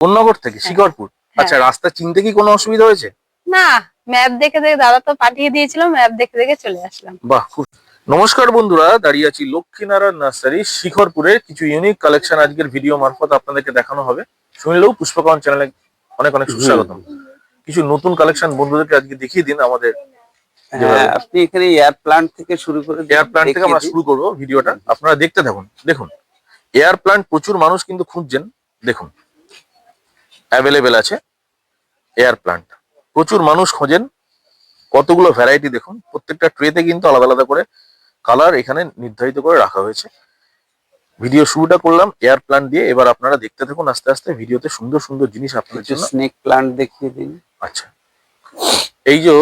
কোন্নগর থেকে শিকরপুর আচ্ছা রাস্তা চিনতে কি কোনো অসুবিধা হয়েছে? না ম্যাপ দেখে দেখে দাদা তো পাঠিয়ে দিয়েছিল ম্যাপ দেখে দেখে চলে আসলাম। বাহ খুব নমস্কার বন্ধুরা দাঁড়িয়ে আছি লক্ষ্মীনারায়ণ নার্সারি শিখরপুরের কিছু ইউনিক কালেকশন আজকের ভিডিও মারফত আপনাদেরকে দেখানো হবে। শুনলেও পুষ্পকরণ চ্যানেলে অনেক অনেক সুস্বাগতম। কিছু নতুন কালেকশন বন্ধুদেরকে আজকে দেখিয়ে দিন আমাদের হ্যাঁ আপনি এখানে এয়ার প্লান্ট থেকে শুরু করে এয়ার প্ল্যান্ট থেকে আমরা শুরু করব ভিডিওটা আপনারা দেখতে থাকুন দেখুন। এয়ার প্ল্যান্ট প্রচুর মানুষ কিন্তু খুঁজছেন দেখুন। অ্যাভেলেবেল আছে এয়ার প্ল্যান্ট প্রচুর মানুষ খোঁজেন কতগুলো ভ্যারাইটি দেখুন প্রত্যেকটা ট্রেতে কিন্তু আলাদা আলাদা করে কালার এখানে নির্ধারিত করে রাখা হয়েছে। ভিডিও শুরুটা করলাম এয়ার প্লান্ট দিয়ে এবার আপনারা দেখতে থাকুন আস্তে আস্তে ভিডিওতে সুন্দর সুন্দর জিনিস আপনাদের জন্য। স্নেক প্লান্ট দেখিয়ে দিন। আচ্ছা। এই যে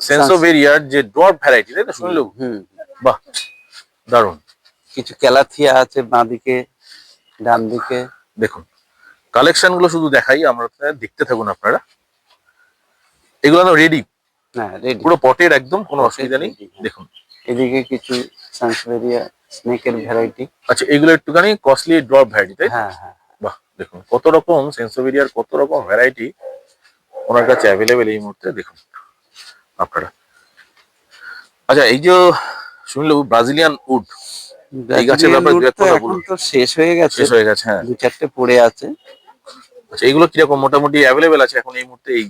সেন্সোভেরিয়ার যে ড্রপ ভ্যারাইটি তাই তো শুনলেও হুম বাহ দারুণ। কিছু ক্যালাথিয়া আছে বাঁদিকে ডান দিকে দেখুন কালেকশনগুলো শুধু দেখাই আমরা দেখতে থাকুন আপনারা। এগুলো রেডি হ্যাঁ রেডি পুরো পটের একদম কোনো অসুবিধা নেই। হ্যাঁ। দেখুন। এদিকে কিছু স্নেকের ভ্যারাইটি আচ্ছা এগুলো একটুখানি কস্টলি ড্রপ ভ্যারাইটি তাই হ্যাঁ হ্যাঁ। বাহ দেখুন কত রকম সেন্সোভেরিয়ার কত রকম ভ্যারাইটি ওনার কাছে অ্যাভেলেবেল এই মুহূর্তে। দেখুন আপনারা। আচ্ছা এই যে শুনলো ব্রাজিলিয়ান উড এই গাছের ব্যাপারে তো এখন তো শেষ হয়ে গেছে। শেষ হয়ে গেছে হ্যাঁ। দু চারটে পড়ে আছে। আচ্ছা এগুলো কীরকম? মোটামুটি অ্যাভেলেবেল আছে এখন এই মুহূর্তে এই?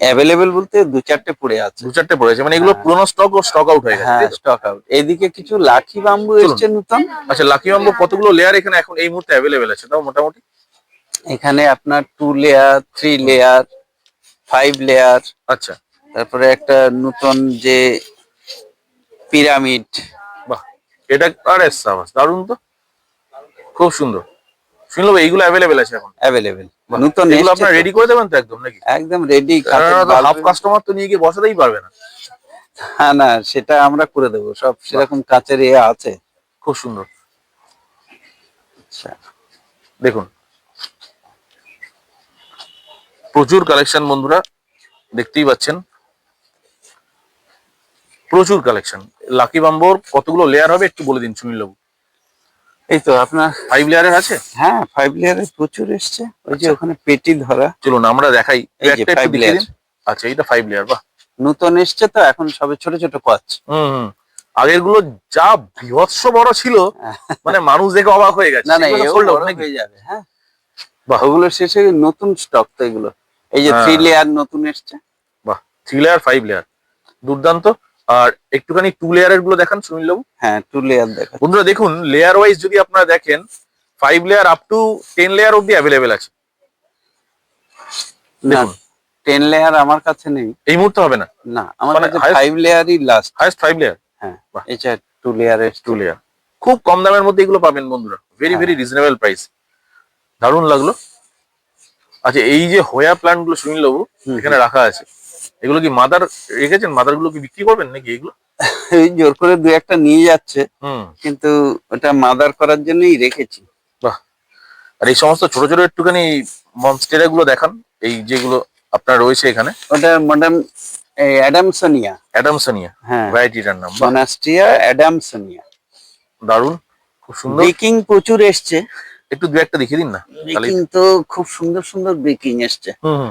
অ্যাভেলেবেল বলতে দু চারটে পড়ে আছে। দু চারটে পড়ে আছে মানে এগুলো হ্যাঁ। পুরোনো স্টক ও স্টক আউট হয়ে গেছে হ্যাঁ স্টক আউট এদিকে কিছু লাঠি বাম্বু। এসছে নতুন। আচ্ছা লাকি বাম্বু কতগুলো লেয়ার এখানে এখন এই মুহূর্তে অ্যাভেলেবেল আছে? তাও মোটামুটি? এখানে আপনার two layer three layer five layer আচ্ছা। তারপরে একটা নতুন যে পিরামিড বাহ এটা আরে দারুণ তো। খুব সুন্দর। শুনলো এইগুলো অ্যাভেলেবেল আছে এখন। অ্যাভেলেবেল নতুন এগুলো আপনারা রেডি করে দেবেন তো একদম নাকি? একদম রেডি হাফ কাস্টমার তো নিয়ে গিয়ে বসাতেই পারবে না। হ্যাঁ না সেটা আমরা করে দেবো। সব সেরকম কাচের ইয়ে আছে। খুব সুন্দর। আচ্ছা। দেখুন। প্রচুর কালেকশন বন্ধুরা দেখতেই পাচ্ছেন। প্রচুর কালেকশন লাকি বাম্বোর কতগুলো লেয়ার হবে একটু বলে দিন সুনীল বাবু এই তো আপনার ফাইভ লেয়ারের আছে? হ্যাঁ ফাইভ লেয়ারে প্রচুর এসছে। ওই যে আচ্ছা। ওখানে পেটি ধরা। চলুন আমরা দেখাই। layer। দিন। আচ্ছা এইটা ফাইভ লেয়ার বাহ। নতুন এসছে তো এখন সবে ছোট ছোট কচ হুম আগেরগুলো যা বিভৎস বড় ছিল মানে মানুষ দেখে অবাক হয়ে গেছে। না না সেগুলো এও sold out বড় নাকি? হয়ে যাবে হ্যাঁ। বাহ। ওগুলো শেষে নতুন স্টক তো এগুলো। এই যে হ্যাঁ। থ্রি লেয়ার নতুন এসছে। বাহ। থ্রি লেয়ার ফাইভ লেয়ার দুর্দান্ত। আর একটুখানি টু লেয়ারেরগুলো দেখান সুনীল বাবু। হ্যাঁ টু লেয়ার দেখা বন্ধুরা দেখুন লেয়ার ওয়াইজ যদি আপনারা দেখেন five layer up to ten layer অব্দি অ্যাভেলেবেল আছে। দেখুন। টেন লেয়ার আমার কাছে নেই। এই মুহূর্তে হবে না? না আমার মানে কাছে ফাইভ লেয়ারই লাস্ট হাইস্ট ফাইভ লেয়ার হ্যাঁ। এটা টু লেয়ারের টু লেয়ার খুব কম দামের মধ্যে এগুলো পাবেন বন্ধুরা। ভেরি ভেরি রিজনেবল প্রাইস দারুণ লাগল। আচ্ছা এই যে হোয়া প্ল্যান্টগুলো সুনীল বাবু এখানে রাখা আছে। এগুলো কি মাদার রেখেছেন? মাদারগুলো কি বিক্রি করবেন নাকি এগুলো? এই জোর করে দু একটা নিয়ে যাচ্ছে কিন্তু ওটা মাদার করার জন্যই রেখেছি। বাহ। আর এই সমস্ত ছোট ছোট একটুখানি মনস্টেরা গুলো দেখান এই যেগুলো আপনার রয়েছে এখানে। ওটা ম্যাডাম অ্যাডামসোনিয়া। অ্যাডামসনিয়া হ্যাঁ। ভ্যারাইটিটার নাম মনাস্ট্রিয়া অ্যাডামসোনিয়া দারুণ খুব সুন্দর। বেকিং প্রচুর এসছে। একটু দু একটা দেখিয়ে দিন না তাহলে বেকিং তো খুব সুন্দর সুন্দর বেকিং এসছে। হুম।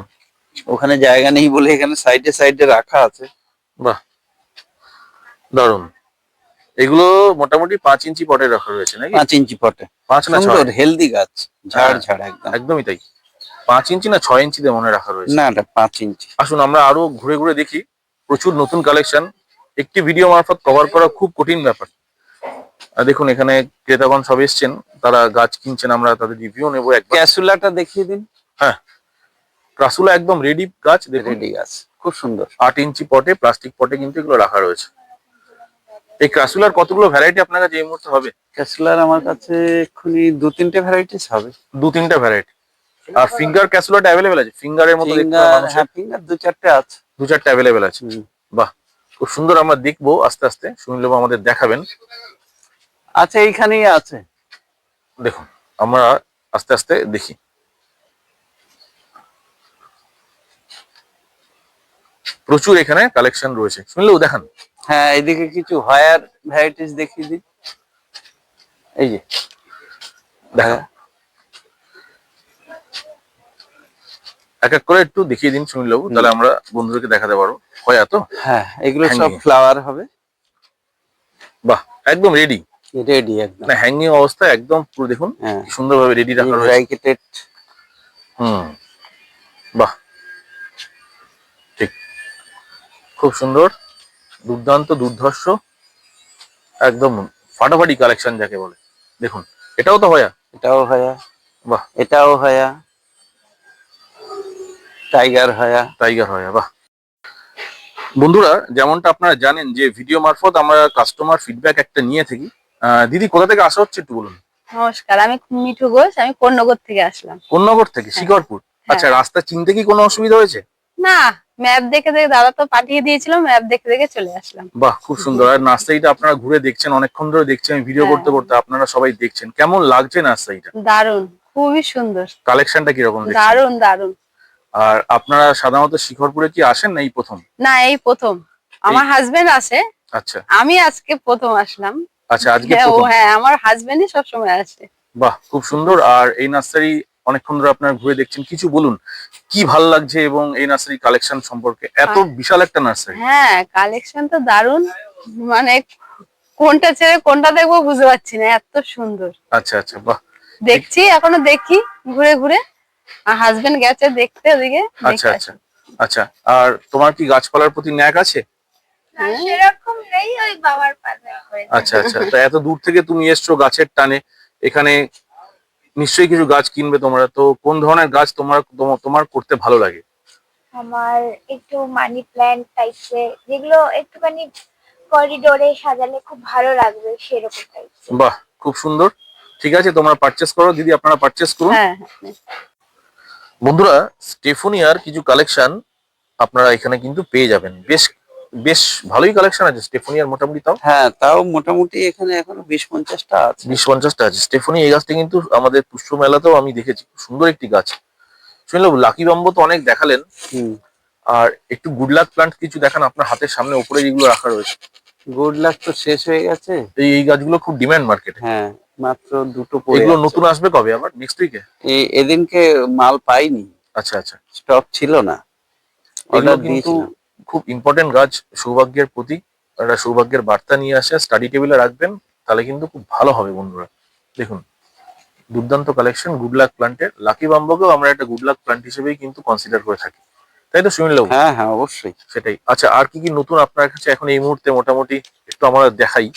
ওখানে জায়গা নেই বলে এখানে সাইডে সাইডে রাখা আছে। বাহ। দারুণ। এগুলো মোটামুটি পাঁচ ইঞ্চি পটে রাখা রয়েছে নাকি? পাঁচ ইঞ্চি পটে। পাঁচ না সুন্দর হেলদি গাছ ঝাড় হ্যাঁ। ঝাড় একদম। একদমই তাই। পাঁচ ইঞ্চি না ছয় ইঞ্চিতে মনে রাখা রয়েছে? না এটা পাঁচ ইঞ্চি। আসুন আমরা আরও ঘুরে ঘুরে দেখি। প্রচুর নতুন কালেকশন একটি ভিডিও মারফত কভার করা খুব কঠিন ব্যাপার। আর দেখুন এখানে ক্রেতাগণ সব এসছেন। তারা গাছ কিনছেন আমরা তাদের রিভিউ নেব ক্যাসুলাটা দেখিয়ে দিন। হ্যাঁ। রাসুলা একদম রেডি গাছ রেডি গাছ খুব সুন্দর। আট ইঞ্চি পটে প্লাস্টিক পটে কিন্তু এগুলো রাখা রয়েছে। এই ক্রাসুলার কতগুলো ভ্যারাইটি আপনার কাছে এই মুহূর্তে হবে? ক্যাসুলার আমার কাছে এক্ষুনি দু তিনটে ভ্যারাইটিস হবে। দু তিনটে ভ্যারাইটি আর ফিঙ্গার ক্যাসুলাটা অ্যাভেলেবেল আছে? ফিঙ্গারের মতো হয় ফিঙ্গার দু চারটে আছে। দু চারটে অ্যাভেলেবেল আছে। বাহ খুব সুন্দর আমরা দেখব আস্তে আস্তে। সুনীল বাবু আমাদের দেখাবেন। আচ্ছা এইখানেই আছে। দেখুন আমরা আস্তে আস্তে দেখি। প্রচুর এখানে কালেকশন রয়েছে। শুনলেও দেখান। হ্যাঁ এদিকে কিছু হায়ার ভ্যারাইটিস দেখিয়ে দিন এই যে। দেখান। এক এক করে একটু দেখিয়ে দিন সুনীল তাহলে আমরা বন্ধুদেরকে দেখাতে পারব হয় তো হ্যাঁ এগুলো সব ফ্লাওয়ার হবে। বাহ একদম রেডি রেডি একদম। না হ্যাঙ্গিং অবস্থায় একদম পুরো দেখুন হ্যাঁ। সুন্দরভাবে রেডি রাখা রয়েছে। হুম। বাহ। খুব সুন্দর দুর্দান্ত দুর্ধর্ষ একদম ফাটাফাটি কালেকশন যাকে বলে। দেখুন এটাও তো হয়া এটাও হয়া বাহ। এটাও হয়া টাইগার হয়া টাইগার হয়া বাহ। বন্ধুরা যেমনটা আপনারা জানেন যে ভিডিও মারফত আমরা কাস্টমার ফিডব্যাক একটা নিয়ে থাকি। আহ, দিদি কোথা থেকে আসা হচ্ছে একটু বলুন। নমস্কার আমি মিঠু ঘোষ আমি কন্যগর থেকে আসলাম। কোন্নগর থেকে শিকরপুর আচ্ছা রাস্তা চিনতে কি কোনো অসুবিধা হয়েছে? না ম্যাপ দেখে দেখে দাদা তো পাঠিয়ে দিয়েছিল ম্যাপ দেখে দেখে চলে আসলাম। বাহ খুব সুন্দর। আর নার্সারিটা আপনারা ঘুরে দেখছেন অনেকক্ষণ ধরে দেখছেন আমি ভিডিও হ্যাঁ। করতে করতে আপনারা সবাই দেখছেন। কেমন লাগছে নার্সারিটা? দারুণ খুবই সুন্দর। কালেকশনটা কীরকম দারুণ দারুণ আর আপনারা সাধারণত শিখরপুরে কি আসেন না এই প্রথম? না এই প্রথম। আমার হাজবেন্ড আসে। আচ্ছা। আমি আজকে প্রথম আসলাম। আচ্ছা আজকে হ্যাঁ ও হ্যাঁ আমার হাজবেন্ডই সবসময় আসে। বাহ খুব সুন্দর। আর এই নার্সারি অনেকক্ষণ ধরে আপনারা ঘুরে দেখছেন। কিছু বলুন কি ভালো লাগছে এবং এই নার্সারি কালেকশন সম্পর্কে? এত বিশাল একটা নার্সারি। হ্যাঁ কালেকশন তো দারুণ মানে কোনটা ছেড়ে কোনটা দেখব বুঝতে পারছি না এত সুন্দর। আচ্ছা আচ্ছা বাহ। দেখছি এখনও দেখি ঘুরে ঘুরে। আর হাজবেন্ড গেছে দেখতে ওদিকে আচ্ছা আচ্ছা আচ্ছা। আর তোমার কি গাছপালার প্রতি ন্যাক আছে? না, সেরকম নেই ওই বাবার আচ্ছা আচ্ছা। তা এত দূর থেকে তুমি এসছো গাছের টানে এখানে নিশ্চয়ই কিছু গাছ কিনবে তোমরা। তো কোন ধরনের গাছ তোমার তোমার- তোমার করতে ভালো লাগে? আমার একটু মানি প্ল্যান্ট টাইপের যেগুলো একটুখানি করিডোরে সাজালে খুব ভালো লাগবে সেরকম টাইপের। বাহ খুব সুন্দর। ঠিক আছে তোমরা পারচেস করো। দিদি আপনারা পারচেস করুন। হ্যাঁ হ্যাঁ। বন্ধুরা স্টেফোনিয়ার কিছু কালেকশন আপনারা এখানে কিন্তু পেয়ে যাবেন। বেশ বেশ ভালোই কালেকশন আছে। স্টেফোনিয়ার মোটামুটি তাও? হ্যাঁ তাও মোটামুটি এখানে এখনও বিশ পঞ্চাশটা আছে। বিশ পঞ্চাশটা আছে। স্টেফোনি এই গাছটা কিন্তু আমাদের পুষ্প মেলাতেও আমি দেখেছি। খুব সুন্দর একটি গাছ। শুনলাম লাকি বাম্বো তো অনেক দেখালেন। হুম। আর একটু গুড লাক প্লান্ট কিছু দেখান আপনার হাতের সামনে উপরে যেগুলো রাখা রয়েছে। গুড লাক তো শেষ হয়ে গেছে। এই এই গাছগুলো খুব ডিমান্ড মার্কেটে হ্যাঁ মাত্র দুটো পড়ে এগুলো নতুন আসবে কবে আবার? নেক্সট উইকে এই এদিনকে মাল পাইনি। আচ্ছা আচ্ছা। স্টক ছিল না। অর্ডার কিন্তু খুব ইম্পর্টেন্ট গাছ সৌভাগ্যের প্রতীক একটা সৌভাগ্যের বার্তা নিয়ে আসে স্টাডি টেবিলে রাখবেন তাহলে কিন্তু খুব ভালো হবে বন্ধুরা। দেখুন দুর্দান্ত কালেকশন গুড লাক প্লান্টের লাকি বাম্বকেও আমরা একটা গুড লাক প্লান্ট হিসেবেই কিন্তু কনসিডার করে থাকি। তাই তো শুনলেও হ্যাঁ হ্যাঁ অবশ্যই। সেটাই। আচ্ছা আর কি কি নতুন আপনার কাছে এখন এই মুহূর্তে মোটামুটি একটু আমরা দেখাই?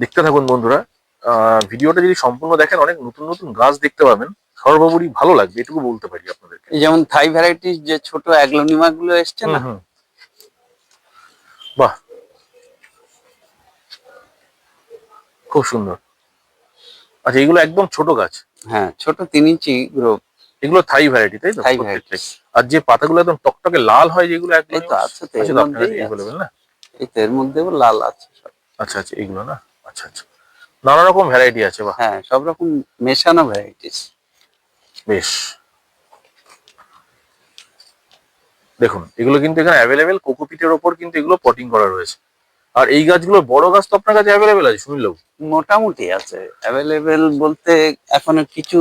দেখতে থাকুন বন্ধুরা। আহ, ভিডিওটা যদি সম্পূর্ণ দেখেন অনেক নতুন নতুন গাছ দেখতে পাবেন। সর্বোপরি ভালো লাগবে এটুকু বলতে পারি আপনাদেরকে। এই যেমন থাই ভ্যারাইটিস যে ছোট অ্যাগ্লোনিমা গুলো এসছে না। বাহ। খুব সুন্দর। আচ্ছা এগুলো একদম ছোট গাছ? হ্যাঁ ছোট তিন ইঞ্চি গ্রোপ এগুলো থাই ভ্যারাইটি তাই তো? আর যে পাতাগুলো একদম টকটকে লাল হয় যেগুলো একদম এই তো আছে তো, এর মধ্যেই কাছে না? এই তো এর মধ্যেও লাল আছে সব। আচ্ছা আচ্ছা এইগুলো না? আচ্ছা আচ্ছা। নানা রকম ভ্যারাইটি আছে বাহ। হ্যাঁ সব রকম মেশানো ভ্যারাইটিস বেশ। দেখুন এগুলো কিন্তু এখানে অ্যাভেলেবেল কোকোপিটের ওপর কিন্তু এগুলো পটিং করা রয়েছে। আর এই গাছগুলো বড় গাছ তো আপনার কাছে অ্যাভেলেবেল আছে শুনলেও? মোটামুটি আছে। অ্যাভেলেবেল বলতে এখনও কিছু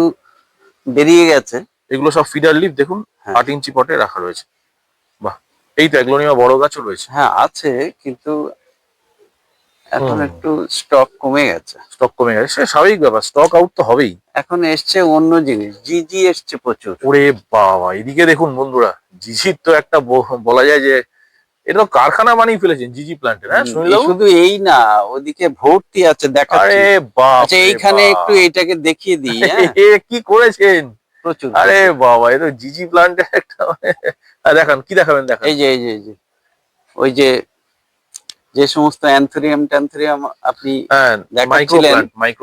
বেরিয়ে গেছে। এগুলো সব ফিডার লিফ দেখুন হ্যাঁ। আট ইঞ্চি পটে রাখা রয়েছে। বাহ এই তো এগ্লোনিমা বড় গাছও রয়েছে। হ্যাঁ আছে কিন্তু এখন একটু স্টক কমে গেছে। স্টক কমে গেছে। সে স্বাভাবিক ব্যাপার স্টক আউট তো হবেই। এখন এসছে অন্য জিনিস জিজি এসছে প্রচুর। ওরে বাবা এদিকে দেখুন বন্ধুরা জিজির তো একটা বলা যায় যে এটা তো কারখানা বানিয়ে ফেলেছেন জিজি প্ল্যান্টের হ্যাঁ শুধু এই না ওদিকে ভর্তি আছে দেখাচ্ছি। আরে বাপ আচ্ছা এইখানে একটু এইটাকে দেখিয়ে দিই হ্যাঁ। এ কি করেছেন? প্রচুর। আরে বাবা এ তো জিজি প্ল্যান্টের একটা আর দেখান কি দেখাবেন দেখান। এই যে এই যে এই যে ওই যে যে সমস্ত অ্যান্থোরিয়াম ট্যান্থোরিয়াম আপনি হ্যাঁ দেখাচ্ছিলেন,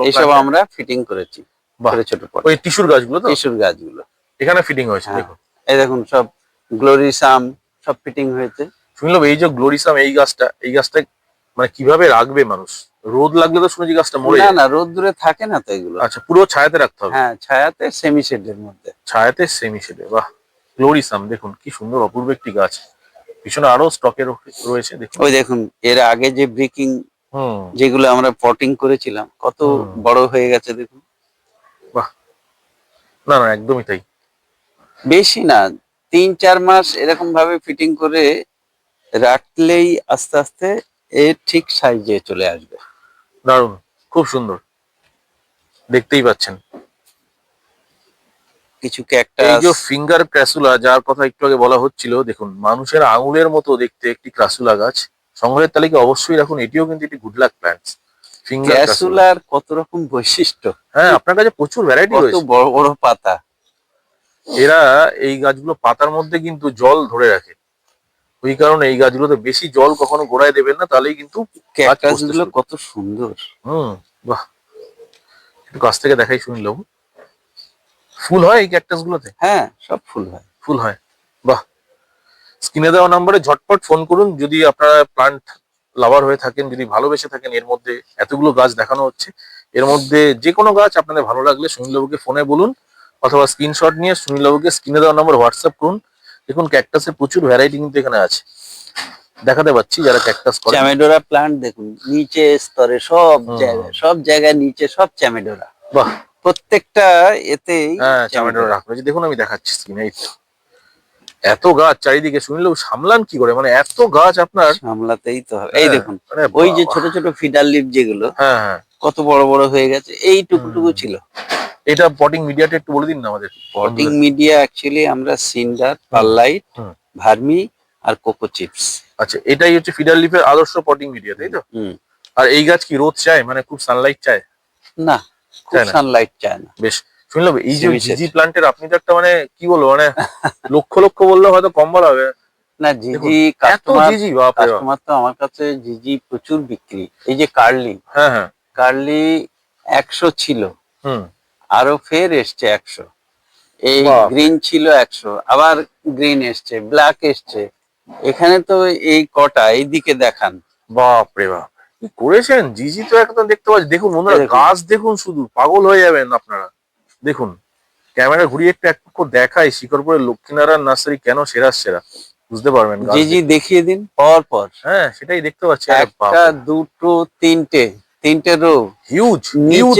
এইসব আমরা ফিটিং করেছি। ছোট ছোট ওই টিস্যুর গাছগুলো তো? টিসুর গাছগুলো। এখানে ফিটিং হয়েছে হ্যাঁ। দেখুন। এই দেখুন সব গ্লোরিসাম সব ফিটিং হয়েছে। শুনলাম এই যে গ্লোরিসাম এই গাছটা এই গাছটা মানে কীভাবে রাখবে মানুষ? রোদ লাগলে তো শুনেছি গাছটা মরে না না রোদ্দুরে থাকে না তো এগুলো। আচ্ছা পুরো ছায়াতে রাখতে হবে। হ্যাঁ ছায়াতে সেমি শেডের মধ্যে। ছায়াতে সেমি শেডে বাহ। গ্লোরিসাম দেখুন কি সুন্দর অপূর্ব একটি গাছ। পিছনে আরও স্টকে রয়েছে দেখুন। ওই দেখুন এর আগে যে ব্রেকিং যেগুলো আমরা পটিং করেছিলাম কত বড় হয়ে গেছে দেখুন। না না একদমই তাই। বেশি না তিন চার মাস এরকম ভাবে ফিটিং করে রাখলেই আস্তে আস্তে এর ঠিক সাইজে চলে আসবে। দারুণ খুব সুন্দর। দেখতেই পাচ্ছেন। কিছু এই যে ফিঙ্গার ক্রাসুলা যার কথা একটু আগে বলা হচ্ছিল দেখুন মানুষের আঙুলের মতো দেখতে একটি ক্রাসুলা গাছ। সংগ্রহের তালিকায় অবশ্যই রাখুন এটিও কিন্তু একটি good luck plants finger crassula. ক্যাসুলার কত রকম বৈশিষ্ট্য? হ্যাঁ আপনার কাছে প্রচুর ভ্যারাইটি কত রয়েছে। বড় বড় পাতা। এরা এই গাছগুলো পাতার মধ্যে কিন্তু জল ধরে রাখে। ওই কারণে এই গাছগুলোতে বেশি জল কখনো গোড়ায় দেবেন না তাহলেই কিন্তু ক্যাকটাস পুষতে গুলো শুরু কত সুন্দর। হুম বাহ। একটু কাছ থেকে দেখাই শুনলাম। ফুল হয় এই ক্যাকটাস গুলোতে হ্যাঁ। সব ফুল হয়। ফুল হয়। বাহ। স্ক্রিনে দেওয়া নম্বরে ঝটপট ফোন করুন। যদি আপনারা প্লান্ট লাভার হয়ে থাকেন যদি ভালোবেসে থাকেন এর মধ্যে এতগুলো গাছ দেখানো হচ্ছে এর মধ্যে যে কোনো গাছ আপনাদের ভালো লাগলে সুনীলবাবুকে ফোনে বলুন অথবা স্ক্রিনশট নিয়ে সুনীলবাবুকে স্ক্রিনে দেওয়া নম্বর হোয়াটসঅ্যাপ করুন। দেখুন ক্যাকটাসের প্রচুর ভ্যারাইটি কিন্তু এখানে আছে। দেখাতে পাচ্ছি যারা ক্যাকটাস করে। চ্যামেডোরা প্লান্ট দেখুন নিচে স্তরে সব জায়গায় সব জায়গায় নিচে সব চ্যামেডোরা। বাহ। প্রত্যেকটা এতেই হ্যাঁ রাখা দেখুন আমি দেখাচ্ছি স্ক্রিনে এই এত গাছ চারিদিকে সুনীলবাবু সামলান কি করে? মানে এত গাছ আপনার সামলাতেই তো হবে। এই হ্যাঁ, দেখুন ওই যে ছোট ছোট ফিডার লিপ যেগুলো হ্যাঁ হ্যাঁ। কত বড় বড় হয়ে গেছে এইটুকুটুকু হুম। ছিল। এটা পটিং মিডিয়াটা একটু বলে দিন না আমাদের। পটিং মিডিয়া অ্যাকচুয়ালি আমরা সিন্ডার পারলাইট। ভার্মি আর কোকো চিপস আচ্ছা এটাই হচ্ছে ফিডার লিফের আদর্শ পটিং মিডিয়া তাই তো? আর এই গাছ কি রোদ চায়? মানে খুব সানলাইট চায়? না খুব সানলাইট চায় না। বেশ শুনলাম এই যে জিজি প্লান্টের আপনি তো একটা মানে কি বলব মানে লক্ষ লক্ষ বললে হয়তো কম বলা হবে। না জিজি কাস্টমার। কাস্টমার তো আমার কাছে জিজি প্রচুর বিক্রি। এই যে কার্লি হ্যাঁ হ্যাঁ। কার্লি একশো ছিল। হুম। আরও ফের এসছে একশো। এই। গ্রিন ছিল একশো। আবার গ্রিন এসছে ব্ল্যাক এসছে। এখানে তো এই কটা এইদিকে দেখান। বাপ রে বাপ। কি করেছেন? জিজি তো একদম দেখতে পাচ্ছি। দেখুন বন্ধুরা গাছ দেখুন শুধু পাগল হয়ে যাবেন আপনারা। দেখুন ক্যামেরা ঘুরিয়ে একটু এক দেখাই শিকরপুরের লক্ষ্মীনারায়ণ নার্সারি কেন সেরা সেরা? বুঝতে পারবেন জিজি দেখে। দেখিয়ে দিন পর পর। হ্যাঁ সেটাই দেখতে পাচ্ছি। একটা দুটো তিনটে তিনটে রো হিউজ হিউজ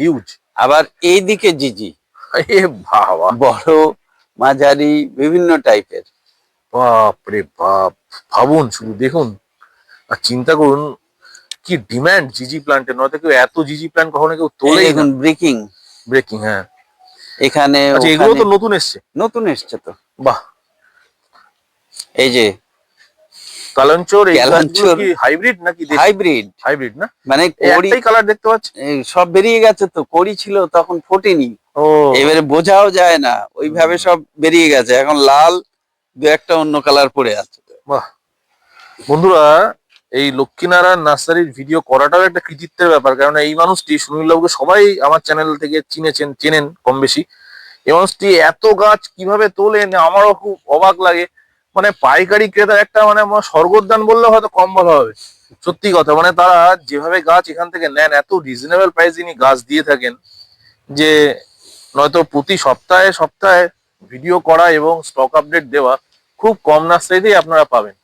হিউজ আবার এইদিকে জিজি। এ বাবা। বড় মাঝারি বিভিন্ন টাইপের বাপ রে বাপ। ভাবুন শুধু দেখুন। আর চিন্তা করুন কি ডিমান্ড জিজি প্ল্যান্টের নয়তো কেউ এত জিজি প্ল্যান্ট কখনো কেউ তোলে না। দেখুন ব্রেকিং ব্রেকিং হ্যাঁ। এখানে আচ্ছা এগুলো তো নতুন এসছে। নতুন এসছে তো। বাহ। এই যে কালাঞ্চোর এই কি হাইব্রিড নাকি হাইব্রিড হাইব্রিড না? মানে কড়ি একটাই কালার দেখতে পাচ্ছি। সব বেরিয়ে গেছে তো কড়ি ছিল তখন ফোটেনি। ও। এবারে বোঝাও যায় না ওইভাবে সব বেরিয়ে গেছে। এখন লাল দু একটা অন্য কালার পড়ে আছে। বাহ। বন্ধুরা এই লক্ষ্মীনারায়ণ নার্সারির ভিডিও করাটাও একটা কৃতিত্বের ব্যাপার। কারণ এই মানুষটি সুনীল বাবুকে সবাই আমার চ্যানেল থেকে চিনেছেন, চেনেন কম বেশি। এই মানুষটি এত গাছ কীভাবে তোলেন আমারও খুব অবাক লাগে। মানে পাইকারি ক্রেতার একটা মানে স্বর্গোদ্যান বললে হয়তো কম বলা হবে। সত্যি কথা মানে তারা যেভাবে গাছ এখান থেকে নেন, এত রিজনেবল প্রাইস ইনি গাছ দিয়ে থাকেন যে নয়তো প্রতি সপ্তাহে সপ্তাহে ভিডিও করা এবং স্টক আপডেট দেওয়া খুব কম নার্সারিতেই আপনারা পাবেন।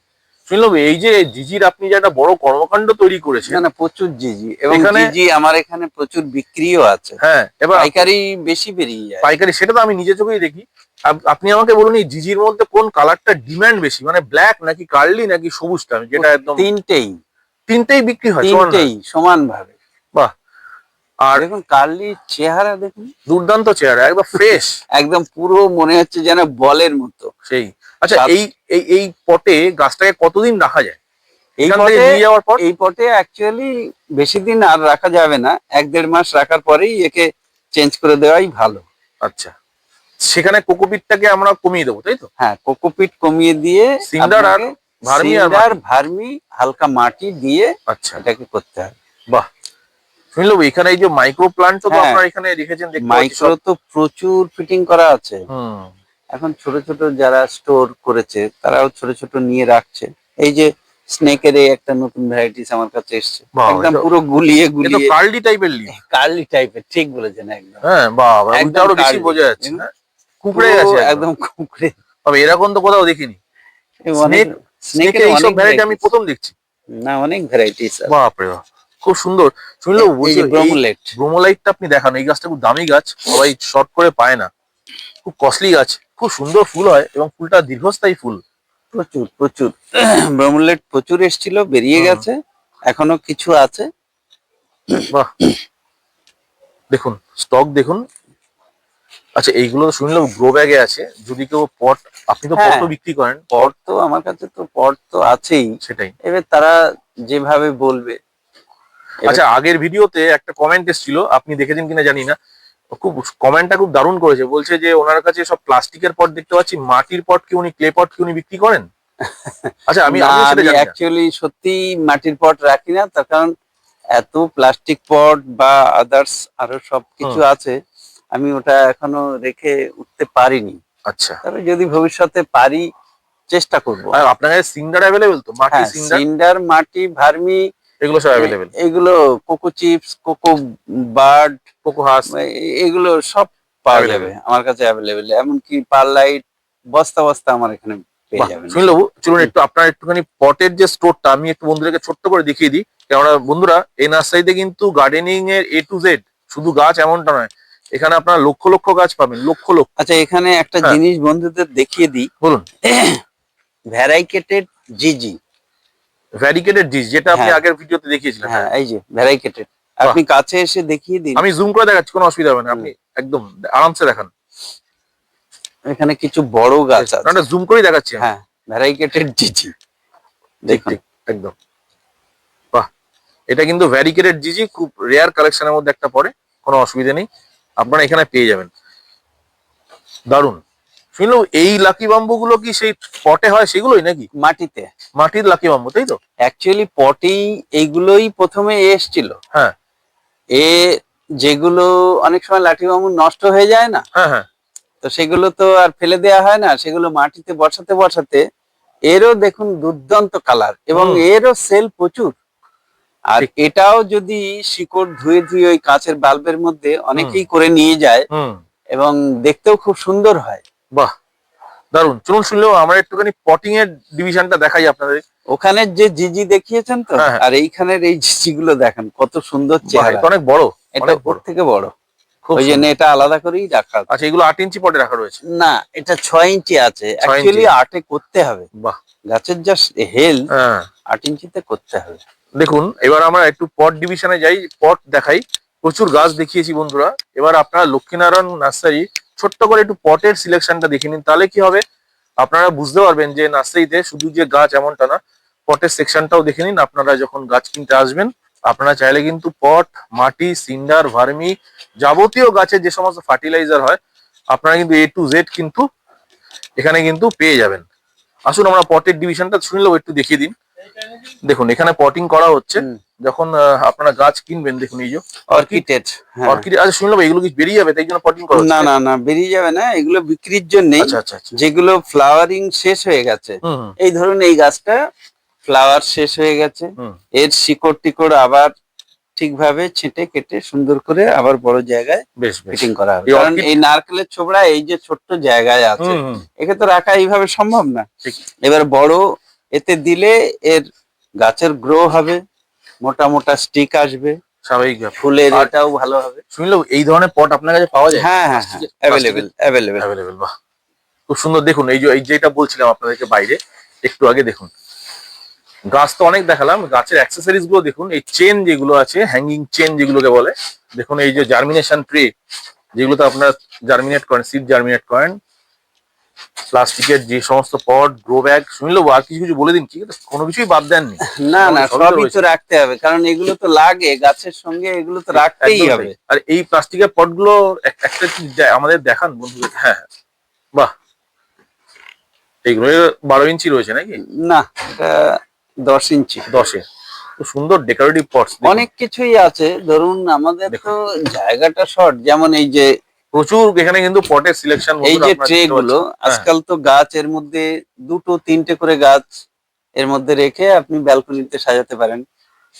শুনলাম এই যে জিজির আপনি যে একটা বড় কর্মকাণ্ড তৈরি করেছেন না প্রচুর জিজি এবং জিজি আমার এখানে প্রচুর বিক্রিও আছে। হ্যাঁ এবার পাইকারি বেশি বেরিয়ে যায়। পাইকারি সেটা তো আমি নিজে চোখেই দেখি। আপনি আমাকে বলুন এই জিজির মধ্যে কোন কালারটা ডিমান্ড বেশি? মানে ব্ল্যাক নাকি কার্লি নাকি সবুজটা যেটা একদম তিনটেই। তিনটেই বিক্রি হয় তিনটেই সমান ভাবে। বাহ। আর দেখুন কার্লির চেহারা দেখুন। দুর্দান্ত চেহারা একদম ফ্রেশ একদম পুরো মনে হচ্ছে যেন বলের মতো। সেই। আচ্ছা এই এই এই পটে গাছটাকে কতদিন রাখা যায়? এই পটে নিয়ে যাওয়ার পর? এই পটে অ্যাকচুয়ালি বেশি দিন আর রাখা যাবে না। এক দেড় মাস রাখার পরেই একে চেঞ্জ করে দেওয়াই ভালো। আচ্ছা সেখানে কোকোপিটটাকে আমরা কমিয়ে দেবো তাই তো? হ্যাঁ কোকোপিট কমিয়ে দিয়ে সিন্ডার আর ভার্মি আর ভার্মি হালকা মাটি দিয়ে আচ্ছা। এটাকে করতে হবে। বাহ। শুনলো এখানে এই যে মাইক্রো প্লান্ট তো হ্যাঁ। আপনারা এখানে রেখেছেন মাইক্রো তো প্রচুর ফিটিং করা আছে। হুম। এখন ছোট ছোট যারা স্টোর করেছে তারাও ছোট ছোট নিয়ে রাখছে। এই যে স্নেকের এই একটা নতুন ভ্যারাইটিস আমার কাছে এসছে। একদম পুরো গুলিয়ে গুলিয়ে কার্লি টাইপের লিভ কার্লি টাইপের ঠিক বলেছেন একদম। হ্যাঁ বাহ, একদম আরও বেশি বোঝা যাচ্ছে না হ্যাঁ? কুকড়ে গেছে একদম। কুকড়ে। তবে এরকম তো কোথাও দেখিনি। অনেক- স্নেকের এইসব অনেক ভ্যারাইটি আমি প্রথম দেখছি। না অনেক ভ্যারাইটিস বাপরে বাপ খুব সুন্দর। শুনলো এই যে ব্রোমোলেট ব্রোমোলাইটটা আপনি দেখান এই গাছটা খুব দামি গাছ সবাই শর্ট করে পায় না। খুব কস্টলি গাছ। খুব সুন্দর ফুল হয় এবং ফুলটা দীর্ঘস্থায়ী ফুল। প্রচুর প্রচুর। ব্রহ্মলেট প্রচুর এসেছিল বেরিয়ে গেছে এখনও কিছু আছে। বাহ। দেখুন স্টক দেখুন। আচ্ছা এইগুলো শুনলাম গ্রো ব্যাগে আছে যদি কেউ পট আপনি তো পট বিক্রি করেন। পট তো আমার কাছে তো পট তো আছেই। সেটাই। এবার তারা যেভাবে বলবে। আচ্ছা আগের ভিডিওতে একটা কমেন্ট এসেছিল আপনি দেখেছেন কিনা জানি না। খুব কমেন্টটা খুব দারুণ করেছে। বলছে যে ওনার কাছে সব প্লাস্টিকের পট দেখতে পাচ্ছি মাটির পট কি উনি ক্লে পট কি উনি বিক্রি করেন? আচ্ছা আমি। অ্যাকচুয়ালি সত্যি মাটির পট রাখি না তার কারণ এত প্লাস্টিক পট বা আদার্স আরও সব কিছু আছে আমি ওটা এখনও রেখে উঠতে পারিনি। আচ্ছা। তবে যদি ভবিষ্যতে পারি চেষ্টা করব। আর আপনার কাছে সিন্ডার অ্যাভেলেবেল তো? মাটি হ্যাঁ সিন্ডার মাটি ভার্মি এগুলো সব অ্যাভেলেবেল এগুলো coco chips coco bird coco husk এগুলো সব পাওয়া যাবে আমার কাছে অ্যাভেলেবেল এমনকি পারলাইট বস্তা বস্তা আমার এখানে পেয়ে যাবেন। চলুন একটু আপনার একটুখানি পটের যে স্টোরটা আমি একটু বন্ধুদেরকে ছোট্ট করে দেখিয়ে দিই। কেননা বন্ধুরা এই নার্সারিতে কিন্তু গার্ডেনিং এর এ টু জেড শুধু গাছ এমনটা নয় এখানে আপনারা লক্ষ লক্ষ গাছ পাবেন লক্ষ লক্ষ। আচ্ছা এখানে একটা হ্যাঁ। জিনিস বন্ধুদের দেখিয়ে দিই। বলুন। ভ্যারাইকেটেড জিজি। ভ্যারিকেটেড ডিশ যেটা আপনি হ্যাঁ। আগের ভিডিওতে দেখিয়েছিলেন। হ্যাঁ এই যে ভ্যারাইকেটেড আপনি কাছে এসে দেখিয়ে দিন। আমি জুম করে দেখাচ্ছি কোনো অসুবিধা হবে না। আপনি একদম আরামসে দেখান। এখানে কিছু বড় গাছ আছে। একটা জুম করেই দেখাচ্ছি হ্যাঁ ভ্যারাইকেটেড জিজি ঠিক দেখুন। একদম। বাহ এটা কিন্তু ভ্যারিকেটেড জিজি খুব রেয়ার কালেকশনের মধ্যে একটা পড়ে কোনো অসুবিধা নেই। আপনারা এখানে পেয়ে যাবেন। দারুণ শুনলাম এই লাকি বাম্বু গুলো কি সেই পটে হয় সেগুলোই নাকি? মাটিতে। মাটির লাকি বাম্বু তাই তো? অ্যাকচুয়ালি পটেই এইগুলোই প্রথমে এসছিল। হ্যাঁ। এ যেগুলো অনেক সময় লাঠি বাম্বু নষ্ট হয়ে যায় না হ্যাঁ হ্যাঁ। তো সেগুলো তো আর ফেলে দেওয়া হয় না সেগুলো মাটিতে বসাতে বসাতে এরও দেখুন দুর্দান্ত কালার এবং এরও সেল প্রচুর। আর এটাও যদি শিকড় ধুয়ে ধুয়ে ওই কাঁচের বাল্বের মধ্যে অনেকেই করে নিয়ে যায় এবং দেখতেও খুব সুন্দর হয়। বাহ দারুণ চলুন শুনলেও আমরা একটুখানি পটিং এর ডিভিশনটা দেখাই আপনাদের। ওখানে যে জিজি দেখিয়েছেন তো হ্যাঁ, হ্যাঁ। আর এইখানের এই জিজি গুলো দেখেন কত সুন্দর চেহারা। অনেক বড় এটা ওর থেকে বড়। ওই জন্য এটা আলাদা করেই রাখা আচ্ছা এগুলো আট ইঞ্চি পটে রাখা রয়েছে? না এটা ছয় ইঞ্চি আছে। অ্যাকচুয়ালি আটে করতে হবে। বাহ। গাছের যা হ্যাঁ। আট ইঞ্চিতে করতে হবে। দেখুন এবার আমরা একটু পট ডিভিশনে যাই পট দেখাই। প্রচুর গাছ দেখিয়েছি বন্ধুরা। এবার আপনারা লক্ষ্মীনারায়ণ নার্সারি ছোট্ট করে একটু পটের সিলেকশনটা দেখে নিন, তাহলে কি হবে? আপনারা বুঝতে পারবেন যে নার্সারিতে শুধু যে গাছ এমনটা না পটের সেকশনটাও দেখে নিন, আপনারা যখন গাছ কিনতে আসবেন, আপনারা চাইলে কিন্তু পট মাটি সিন্ডার ভার্মি যাবতীয় গাছের যে সমস্ত ফার্টিলাইজার হয়, আপনারা কিন্তু এ টু জেড কিন্তু এখানে কিন্তু পেয়ে যাবেন। আসুন আমরা পটের ডিভিশনটা শুনলেও একটু দেখিয়ে দিন। দেখুন, এখানে পটিং করা হচ্ছে। যখন আপনারা গাছ কিনবেন দেখুন এই যে অর্কিটেড অর্কিড আচ্ছা শুনলাম এগুলো কি বেরিয়ে যাবে তাই জন্য পটিং করা না না না বেরিয়ে যাবে না এগুলো বিক্রির জন্য আচ্ছা আচ্ছা আচ্ছা। যেগুলো ফ্লাওয়ারিং শেষ হয়ে গেছে এই ধরুন এই গাছটা ফ্লাওয়ার শেষ হয়ে গেছে এর শিকড় টিকড় আবার ঠিকভাবে ছেটে কেটে সুন্দর করে আবার বড় জায়গায় ফিটিং করা হবে। কারণ এই নারকেলের ছোবড়া এই যে ছোট্ট জায়গায় আছে একে তো রাখা এইভাবে সম্ভব না। এবার বড় এতে দিলে এর গাছের গ্রো হবে। মোটা মোটা স্টিক আসবে। স্বাভাবিক ফুলের এটাও ভালো হবে। শুনলেও এই ধরনের পট আপনার কাছে পাওয়া যায়? হ্যাঁ হ্যাঁ হ্যাঁ। অ্যাভেলেবেল অ্যাভেলেবেল অ্যাভেলেবেল বাহ। খুব সুন্দর। দেখুন এই যে এই যেটা বলছিলাম আপনাদেরকে বাইরে একটু আগে দেখুন। গাছ তো অনেক দেখালাম। গাছের অ্যাক্সেসরিজগুলো দেখুন। এই চেন যেগুলো আছে হ্যাঙ্গিং চেন যেগুলোকে বলে দেখুন এই যে জার্মিনেশন ট্রে যেগুলোতে আপনারা জার্মিনেট করেন সিড জার্মিনেট করেন প্লাস্টিকের যে সমস্ত পট গ্রো ব্যাগ শুনলেও আর কিছু কিছু বলে দিন কি কোনো কিছুই বাদ দেননি। না না সবই তো রাখতে হবে কারণ এগুলো তো লাগে গাছের সঙ্গে এগুলো তো রাখতেই হবে। আর এই প্লাস্টিকের পটগুলো এক- একটা কি আমাদের দেখান বন্ধুদের হ্যাঁ হ্যাঁ। বাহ। এইগুলো বারো ইঞ্চি রয়েছে নাকি? না দশ ইঞ্চি। দশে। সুন্দর ডেকোরেটিভ পটস অনেক কিছুই আছে ধরুন আমাদের তো জায়গাটা শর্ট যেমন এই যে প্রচুর এখানে কিন্তু পটের সিলেকশন এই যে ট্রে গুলো আজকাল তো গাছ এর মধ্যে দুটো তিনটে করে গাছ এর মধ্যে রেখে আপনি ব্যালকনিতে সাজাতে পারেন।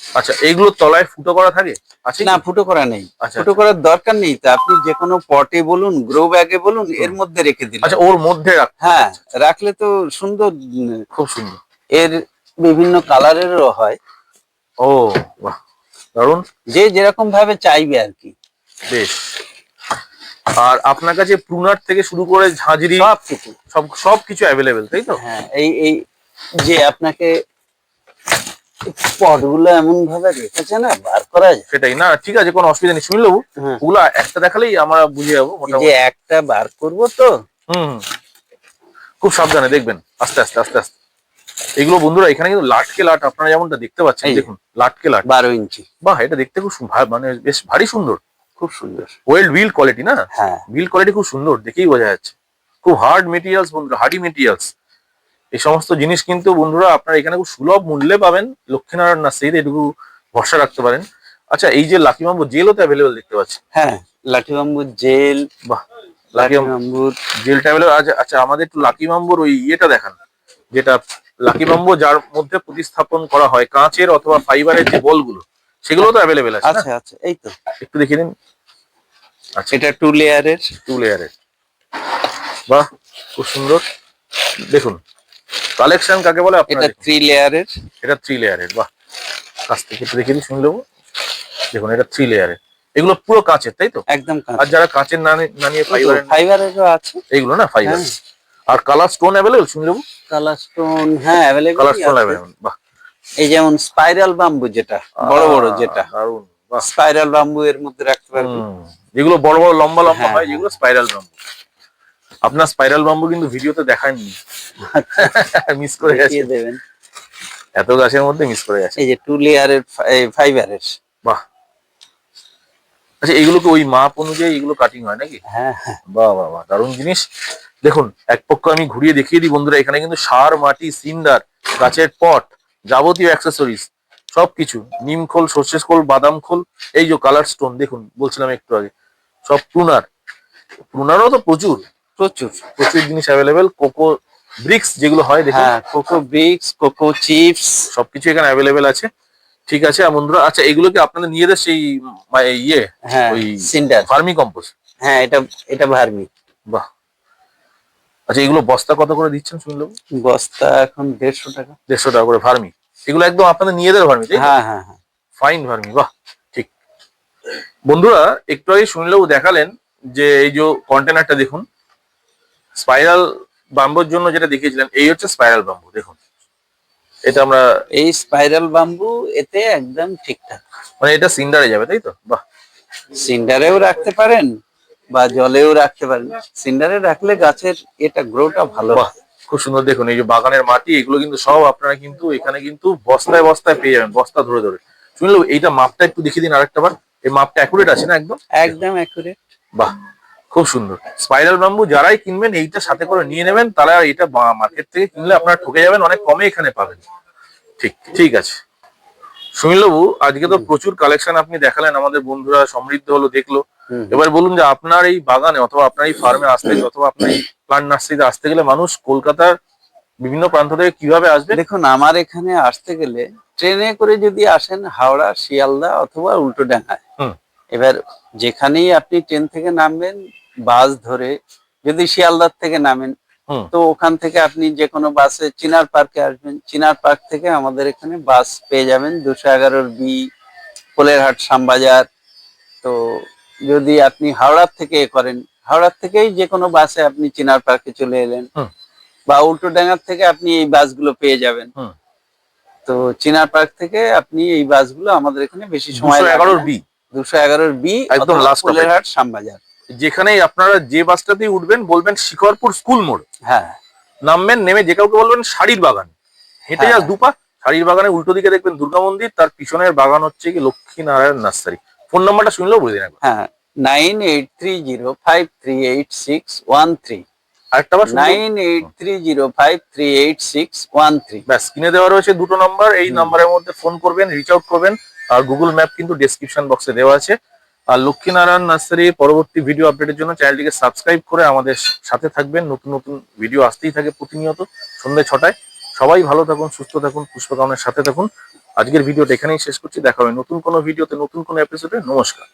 আচ্ছা এইগুলো তলায় ফুটো করা থাকে? আছে না ফুটো করা নেই। আচ্ছা ফুটো করার দরকার নেই তো আপনি যে কোনো পটে বলুন গ্রো ব্যাগে বলুন এর মধ্যে রেখে দিন। আচ্ছা ওর মধ্যে রাখ হ্যাঁ রাখলে তো সুন্দর খুব সুন্দর। এর বিভিন্ন কালারেরও হয়। ও বাহ দারুণ যে যেরকম ভাবে চাইবে আর কি। বেশ। আর আপনার কাছে প্রুনার থেকে শুরু করে ঝাঁঝরি সব কিছু সব সব কিছু অ্যাভেলেবেল তাই তো? হ্যাঁ এই এই যে আপনাকে পটগুলো এমন ভাবে রেখেছে না বার করা যায়? সেটাই। না ঠিক আছে কোনো অসুবিধা নেই। শুনলেবু হ্যাঁ। ওগুলো একটা দেখালেই আমরা বুঝে যাব যে একটা বার করব তো? হুম। খুব সাবধানে দেখবেন। আস্তে আস্তে আস্তে আস্তে। এগুলো বন্ধুরা এখানে কিন্তু লাটকে লাট আপনারা যেমনটা দেখতে পাচ্ছেন দেখুন লাটকে লাট। বারো ইঞ্চি। বাহ এটা দেখতে খুব মানে বেশ ভারী সুন্দর। খুব সুন্দর। ওয়েল বিল কোয়ালিটি না? হ্যাঁ। বিল কোয়ালিটি খুব সুন্দর দেখেই বোঝা যাচ্ছে। খুব হার্ড মেটেরিয়ালস বন্ধুরা হার্ডি মেটেরিয়ালস এই সমস্ত জিনিস কিন্তু বন্ধুরা আপনারা এখানে খুব সুলভ মূল্যে পাবেন। লক্ষ্মীনারায়ণ নার্সারিতে এটুকু ভরসা রাখতে পারেন। আচ্ছা এই যে লাকি মাম্বো জেলও তো অ্যাভেলেবেল দেখতে পাচ্ছি। হ্যাঁ লাঠি বাম্বুর জেল বাহ লাকি বাম্বুর জেলটা অ্যাভেলেবেল আচ্ছা আচ্ছা আমাদের একটু লাকি মাম্বোর ওই ইয়েটা দেখান। যেটা লাকি মাম্বো যার মধ্যে প্রতিস্থাপন করা হয় কাঁচের অথবা ফাইবারের যে বলগুলো সেগুলো তো অ্যাভেলেবেল আছে আচ্ছা আচ্ছা এই তো। একটু দেখিয়ে দিন। এটা টু লেয়ারের টু লেয়ারের বাহ খুব সুন্দর। দেখুন কালেকশন কাকে বলে এটা থ্রি লেয়ারের এটা থ্রি লেয়ারের বাহ। কাছ থেকে একটু দেখিয়ে দিই শুনে নেব। দেখুন এটা থ্রি লেয়ারের এগুলো পুরো কাঁচের তাই তো? একদম আর যারা কাঁচের না নি- নিয়ে ফাইবারের ফাইবারেরও আছে। এইগুলো না ফাইবার হ্যাঁ। আর কালার স্টোন অ্যাভেলেবল শুনে নেব। কালার স্টোন হ্যাঁ অ্যাভেলেবল কালার স্টোন অ্যাভেলেবল বাহ। এই যেমন স্পাইরাল বাম্বু যেটা বড় বড় যেটা। বাহ স্পাইরাল বাম্বু এর মধ্যে রাখতে পারবেন যেগুলো বড় বড় লম্বা লম্বা হ্যাঁ, হয় হ্যাঁ। যেগুলো স্পাইরাল বাম্বু আপনার স্পাইরাল বাম্বু কিন্তু ভিডিওতে দেখাননি মিস করে গেছে। দেবেন। এত গাছের মধ্যে মিস করে গেছে। এই যে টু লেয়ারের ফাইবারের। বাহ। আচ্ছা এগুলোকে ওই মাপ অনুযায়ী এগুলো কাটিং হয় নাকি? হ্যাঁ হ্যাঁ। বাহ বাহ বাহ দারুণ জিনিস। দেখুন এক পক্ষ আমি ঘুরিয়ে দেখিয়ে দিই বন্ধুরা এখানে কিন্তু সার মাটি সিন্ডার গাছের পট যাবতীয় অ্যাক্সেসরিজ সবকিছু নিম খোল সর্ষের খোল বাদাম খোল এই যে কালার স্টোন দেখুন বলছিলাম একটু আগে সব প্রুনার প্রুনারও তো প্রচুর প্রচুর প্রচুর জিনিস অ্যাভেলেবেল কোকো ব্রিক্স যেগুলো হয় দেখুন। হ্যাঁ কোকো ব্রিক্স কোকো চিপস সবকিছু এখানে অ্যাভেলেবেল আছে। ঠিক আছে বন্ধুরা আচ্ছা এগুলো কি নিয়ে নিজেদের সেই মা- ইয়ে হ্যাঁ ওই সিন্ডার ফার্মি কম্পোস্ট হ্যাঁ এটা এটা ভার্মি। বাহ। আচ্ছা এগুলো বস্তা কত করে দিচ্ছেন শুনলাম? বস্তা এখন দেড়শো টাকা। দেড়শো টাকা করে ফার্মি এগুলো একদম আপনাদের নিজেদের তাই হ্যাঁ হ্যাঁ হ্যাঁ। ফাইন ফার্মি বাহ ঠিক। বন্ধুরা একটু আগে শুনলেও দেখালেন যে এই যে কন্টেনারটা দেখুন স্পাইরাল বাম্বুর জন্য যেটা দেখিয়েছিলেন এই হচ্ছে স্পাইরাল বাম্বু দেখুন। এটা আমরা এই স্পাইরাল বাম্বু এতে একদম ঠিকঠাক। মানে এটা সিন্ডারে যাবে তাই তো? বাহ। সিন্ডারেও রাখতে পারেন বা জলেও রাখতে পারেন। সিন্ডারে রাখলে গাছের এটা গ্রোটা ভালো বাহ খুব সুন্দর দেখুন এই যে বাগানের মাটি এগুলো কিন্তু সব আপনারা কিন্তু এখানে কিন্তু বস্তায় বস্তায় পেয়ে যাবেন বস্তা ধরে ধরে। শুনলেও এইটা মাপটা একটু দেখিয়ে দিন আরেকটা বার। এই মাপটা অ্যাকুরেট আছে না একদম? একদম অ্যাকুরেট বাহ খুব সুন্দর। স্পাইরাল ব্যাম্বু যারাই কিনবেন এইটা সাথে করে নিয়ে নেবেন তারা এটা মার্কেট থেকে কিনলে আপনারা ঠকে যাবেন অনেক কমে এখানে পাবেন। ঠিক ঠিক আছে। সুনীলবাবু আজকে তো প্রচুর কালেকশন আপনি দেখালেন আমাদের বন্ধুরা সমৃদ্ধ হলো দেখল। এবার বলুন যে আপনার এই বাগানে অথবা আপনার এই ফার্মে আসতে অথবা আপনার এই প্লান্ট নার্সারিতে আসতে গেলে মানুষ কলকাতার বিভিন্ন প্রান্ত থেকে কীভাবে আসবে? দেখুন আমার এখানে আসতে গেলে ট্রেনে করে যদি আসেন হাওড়া শিয়ালদা অথবা উল্টো ডাঙায় এবার যেখানেই আপনি ট্রেন থেকে নামবেন বাস ধরে যদি শিয়ালদার থেকে নামেন তো ওখান থেকে আপনি যে কোনো বাসে চিনার পার্কে আসবেন। চিনার পার্ক থেকে আমাদের এখানে বাস পেয়ে যাবেন দুশো এগারোর বি কোলেরহাট শ্যামবাজার। তো যদি আপনি হাওড়ার থেকে এ করেন হাওড়ার থেকেই যে কোনো বাসে আপনি চিনার পার্কে চলে এলেন। বা উল্টো ডাঙ্গার থেকে আপনি এই বাসগুলো পেয়ে যাবেন। তো চিনার পার্ক থেকে আপনি এই বাসগুলো আমাদের এখানে বেশি সময় এগারোর বি দুশো এগারোর বি একদম stop এ। শ্যামবাজার। যেখানে আপনারা যে বাসটাতেই উঠবেন বলবেন শিকরপুর স্কুল মোড়। হ্যাঁ। নামবেন নেমে যে কাউকে বলবেন শাড়ির বাগান। হেঁটে হ্যাঁ। যাস দুপা শাড়ির বাগানের উল্টো দিকে দেখবেন দুর্গা মন্দির তার পিছনের বাগান হচ্ছে কি লক্ষ্মী নারায়ণ নার্সারি। ফোন নাম্বারটা শুনলেও বলে দিন হ্যাঁ। Nine eight three zero five three eight six one three. আরেকটা বার nine eight three zero five three eight six one three. ব্যাস কিনে দেওয়া রয়েছে দুটো নাম্বার এই। নাম্বারের মধ্যে ফোন করবেন রিচ আউট করবেন আর গুগল ম্যাপ কিন্তু ডেসক্রিপশন বক্সে দেওয়া আছে। আর লক্ষ্মীনারায়ণ নার্সারি পরবর্তী ভিডিও আপডেটের জন্য চ্যানেলটিকে সাবস্ক্রাইব করে আমাদের সাথে থাকবেন। নতুন নতুন ভিডিও আসতেই থাকে প্রতিনিয়ত সন্ধ্যে ছটায়। সবাই ভালো থাকুন সুস্থ থাকুন পুষ্পকামনের সাথে থাকুন। আজকের ভিডিওটা এখানেই শেষ করছি। দেখা হবে নতুন কোনো ভিডিওতে নতুন কোনো এপিসোডে নমস্কার।